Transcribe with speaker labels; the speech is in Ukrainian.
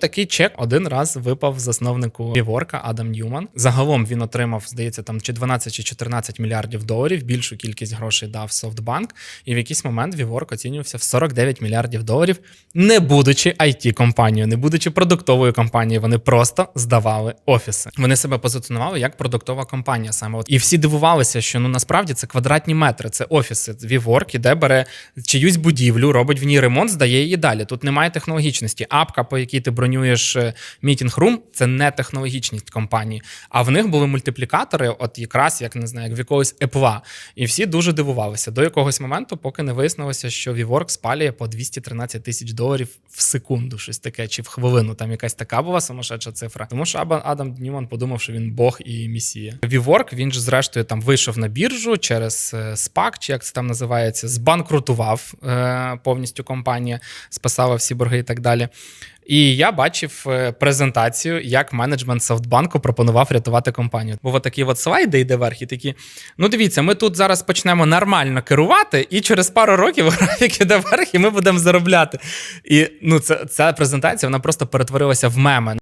Speaker 1: Такий чек один раз випав засновнику Віворка Адам Ньюман. Загалом він отримав, здається, там чи 12 чи 14 мільярдів доларів. Більшу кількість грошей дав Софтбанк. І в якийсь момент Віворк оцінювався в 49 мільярдів доларів, не будучи it компанією не будучи продуктовою компанією. Вони просто здавали офіси. Вони себе позиціонували як продуктова компанія. Саме от і всі дивувалися, що ну насправді це квадратні метри, це офіси. Віворк іде бере чиюсь будівлю, робить в ній ремонт, здає її далі. Тут немає технологічності. Апка, по якій ти бронюєш мітінг рум, це не технологічність компанії. А в них були мультиплікатори, от якраз як не знаю, як в якогось Apple. І всі дуже дивувалися до якогось моменту, поки не вияснилося, що Віворк спалює по 213 тисяч доларів в секунду, щось таке, чи в хвилину. Там якась така була сумасшедша цифра. Тому що Аба- Адам Ньюман подумав, що він Бог і місія. Віворк він ж зрештою там вийшов на біржу через е, SPAC, чи як це там називається, збанкрутував е, повністю компанія, спасала всі борги і так далі. І я бачив е, презентацію, як менеджмент Софтбанку пропонував рятувати компанію. Був такий от слайд, де йде верх, і такі: ну дивіться, ми тут зараз почнемо нормально керувати, і через пару років графік іде вверх, і ми будемо заробляти. І ну, це, ця презентація вона просто перетворилася в меми.